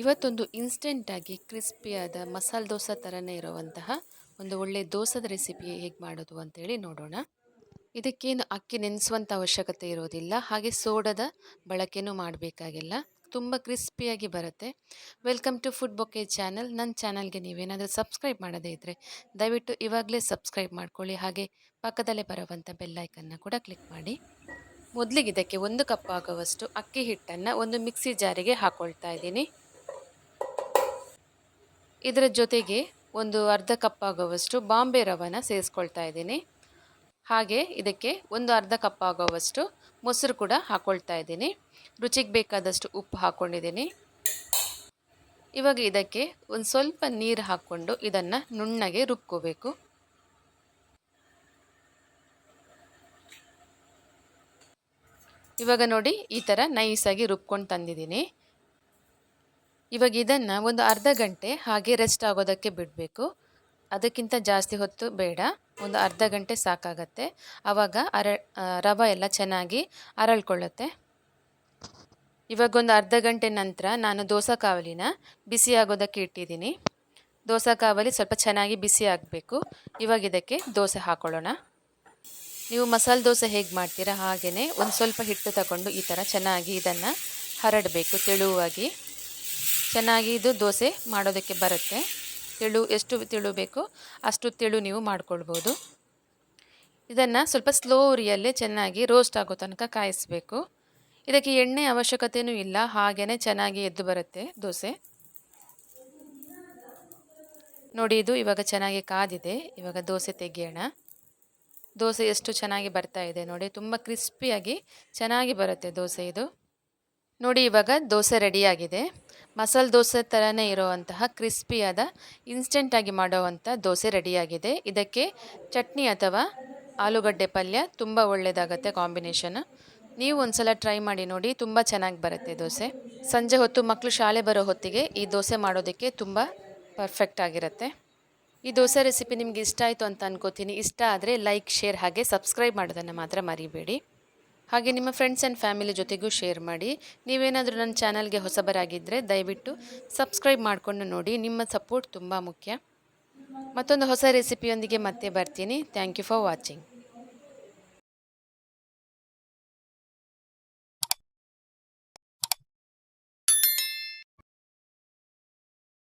ಇವತ್ತೊಂದು ಇನ್ಸ್ಟೆಂಟಾಗಿ ಕ್ರಿಸ್ಪಿಯಾದ ಮಸಾಲೆ ದೋಸೆ ಥರನೇ ಇರುವಂತಹ ಒಂದು ಒಳ್ಳೆ ದೋಸದ ರೆಸಿಪಿ ಹೇಗೆ ಮಾಡೋದು ಅಂತೇಳಿ ನೋಡೋಣ. ಇದಕ್ಕೇನು ಅಕ್ಕಿ ನೆನೆಸುವಂಥ ಅವಶ್ಯಕತೆ ಇರೋದಿಲ್ಲ, ಹಾಗೆ ಸೋಡದ ಬಳಕೆನೂ ಮಾಡಬೇಕಾಗಿಲ್ಲ. ತುಂಬ ಕ್ರಿಸ್ಪಿಯಾಗಿ ಬರುತ್ತೆ. Welcome to food bouquet channel ನನ್ನ ಚಾನಲ್ಗೆ ನೀವೇನಾದರೂ ಸಬ್ಸ್ಕ್ರೈಬ್ ಮಾಡದೇ ಇದ್ದರೆ ದಯವಿಟ್ಟು ಇವಾಗಲೇ ಸಬ್ಸ್ಕ್ರೈಬ್ ಮಾಡ್ಕೊಳ್ಳಿ. ಹಾಗೆ ಪಕ್ಕದಲ್ಲೇ ಬರುವಂಥ ಬೆಲ್ಲೈಕನ್ನ ಕೂಡ ಕ್ಲಿಕ್ ಮಾಡಿ. ಮೊದಲಿಗೆ ಇದಕ್ಕೆ ಒಂದು ಕಪ್ ಆಗುವಷ್ಟು ಅಕ್ಕಿ ಹಿಟ್ಟನ್ನು ಒಂದು ಮಿಕ್ಸಿ ಜಾರಿಗೆ ಹಾಕ್ಕೊಳ್ತಾ ಇದ್ದೀನಿ. ಇದರ ಜೊತೆಗೆ ಒಂದು ಅರ್ಧ ಕಪ್ ಆಗುವಷ್ಟು ಬಾಂಬೆ ರವನ ಸೇರಿಸ್ಕೊಳ್ತಾ ಇದ್ದೀನಿ. ಹಾಗೆ ಇದಕ್ಕೆ ಒಂದು ಅರ್ಧ ಕಪ್ ಆಗುವಷ್ಟು ಮೊಸರು ಕೂಡ ಹಾಕ್ಕೊಳ್ತಾ ಇದ್ದೀನಿ. ರುಚಿಗೆ ಬೇಕಾದಷ್ಟು ಉಪ್ಪು ಹಾಕ್ಕೊಂಡಿದ್ದೀನಿ ಇವಾಗ ಇದಕ್ಕೆ ಒಂದು ಸ್ವಲ್ಪ ನೀರು ಹಾಕ್ಕೊಂಡು ಇದನ್ನು ನುಣ್ಣಗೆ ರುಬ್ಕೋಬೇಕು. ಇವಾಗ ನೋಡಿ ಈ ಥರ ನೈಸಾಗಿ ರುಬ್ಕೊಂಡು ತಂದಿದ್ದೀನಿ. ಇವಾಗ ಇದನ್ನು ಒಂದು ಅರ್ಧ ಗಂಟೆ ಹಾಗೆ ರೆಸ್ಟ್ ಆಗೋದಕ್ಕೆ ಬಿಡಬೇಕು. ಅದಕ್ಕಿಂತ ಜಾಸ್ತಿ ಹೊತ್ತು ಬೇಡ. ಒಂದು ಅರ್ಧ ಗಂಟೆ ಸಾಕಾಗತ್ತೆ. ಆವಾಗ ಅರ ರವೆ ಎಲ್ಲ ಚೆನ್ನಾಗಿ ಅರಳ್ಕೊಳ್ಳುತ್ತೆ. ಇವಾಗ ಒಂದು ಅರ್ಧ ಗಂಟೆ ನಂತರ ನಾನು ದೋಸೆ ಕಾವಲಿನ ಬಿಸಿ ಆಗೋದಕ್ಕೆ ಇಟ್ಟಿದ್ದೀನಿ. ದೋಸೆ ಕಾವಲಿ ಸ್ವಲ್ಪ ಚೆನ್ನಾಗಿ ಬಿಸಿ ಆಗಬೇಕು. ಇವಾಗ ಇದಕ್ಕೆ ದೋಸೆ ಹಾಕೊಳ್ಳೋಣ. ನೀವು ಮಸಾಲೆ ದೋಸೆ ಹೇಗೆ ಮಾಡ್ತೀರಾ ಹಾಗೆಯೇ ಒಂದು ಸ್ವಲ್ಪ ಹಿಟ್ಟು ತಗೊಂಡು ಈ ಥರ ಚೆನ್ನಾಗಿ ಇದನ್ನು ಹರಡಬೇಕು ತೆಳುವಾಗಿ. ಚೆನ್ನಾಗಿ ಇದು ದೋಸೆ ಮಾಡೋದಕ್ಕೆ ಬರುತ್ತೆ. ತೆಳು, ಎಷ್ಟು ತೆಳು ಬೇಕೋ ಅಷ್ಟು ತೆಳು ನೀವು ಮಾಡ್ಕೊಳ್ಬೋದು. ಇದನ್ನು ಸ್ವಲ್ಪ ಸ್ಲೋ ಉರಿಯಲ್ಲೇ ಚೆನ್ನಾಗಿ ರೋಸ್ಟ್ ಆಗೋ ತನಕ ಕಾಯಿಸಬೇಕು. ಇದಕ್ಕೆ ಎಣ್ಣೆ ಅವಶ್ಯಕತೆಯೂ ಇಲ್ಲ ಹಾಗೆಯೇ ಚೆನ್ನಾಗಿ ಎದ್ದು ಬರುತ್ತೆ ದೋಸೆ. ನೋಡಿ, ಇದು ಇವಾಗ ಚೆನ್ನಾಗಿ ಕಾದಿದೆ. ಇವಾಗ ದೋಸೆ ತೆಗೆಯೋಣ. ದೋಸೆ ಎಷ್ಟು ಚೆನ್ನಾಗಿ ಬರ್ತಾ ಇದೆ ನೋಡಿ, ತುಂಬ ಕ್ರಿಸ್ಪಿಯಾಗಿ ಚೆನ್ನಾಗಿ ಬರುತ್ತೆ ದೋಸೆ ಇದು. ನೋಡಿ, ಇವಾಗ ದೋಸೆ ರೆಡಿಯಾಗಿದೆ. ಮಸಾಲೆ ದೋಸೆ ಥರನೇ ಇರುವಂತಹ ಕ್ರಿಸ್ಪಿಯಾದ ಇನ್ಸ್ಟೆಂಟಾಗಿ ಮಾಡುವಂಥ ದೋಸೆ ರೆಡಿಯಾಗಿದೆ. ಇದಕ್ಕೆ ಚಟ್ನಿ ಅಥವಾ ಆಲೂಗಡ್ಡೆ ಪಲ್ಯ ತುಂಬ ಒಳ್ಳೆಯದಾಗತ್ತೆ ಕಾಂಬಿನೇಷನ್. ನೀವು ಒಂದ್ಸಲ ಟ್ರೈ ಮಾಡಿ ನೋಡಿ, ತುಂಬ ಚೆನ್ನಾಗಿ ಬರುತ್ತೆ ದೋಸೆ. ಸಂಜೆ ಹೊತ್ತು ಮಕ್ಕಳು ಶಾಲೆ ಬರೋ ಹೊತ್ತಿಗೆ ಈ ದೋಸೆ ಮಾಡೋದಕ್ಕೆ ತುಂಬ ಪರ್ಫೆಕ್ಟ್ ಆಗಿರುತ್ತೆ. ಈ ದೋಸೆ ರೆಸಿಪಿ ನಿಮ್ಗೆ ಇಷ್ಟ ಆಯಿತು ಅಂತ ಅನ್ಕೋತೀನಿ. ಇಷ್ಟ ಆದರೆ ಲೈಕ್ ಶೇರ್ ಹಾಗೆ ಸಬ್ಸ್ಕ್ರೈಬ್ ಮಾಡೋದನ್ನು ಮಾತ್ರ ಮರಿಬೇಡಿ. ಹಾಗೆ ನಿಮ್ಮ ಫ್ರೆಂಡ್ಸ್ ಆ್ಯಂಡ್ ಫ್ಯಾಮಿಲಿ ಜೊತೆಗೂ ಶೇರ್ ಮಾಡಿ. ನೀವೇನಾದರೂ ನನ್ನ ಚಾನಲ್ಗೆ ಹೊಸಬರಾಗಿದ್ದರೆ ದಯವಿಟ್ಟು ಸಬ್ಸ್ಕ್ರೈಬ್ ಮಾಡಿಕೊಂಡು ನೋಡಿ. ನಿಮ್ಮ ಸಪೋರ್ಟ್ ತುಂಬ ಮುಖ್ಯ. ಮತ್ತೊಂದು ಹೊಸ ರೆಸಿಪಿಯೊಂದಿಗೆ ಮತ್ತೆ ಬರ್ತೀನಿ. Thank you for watching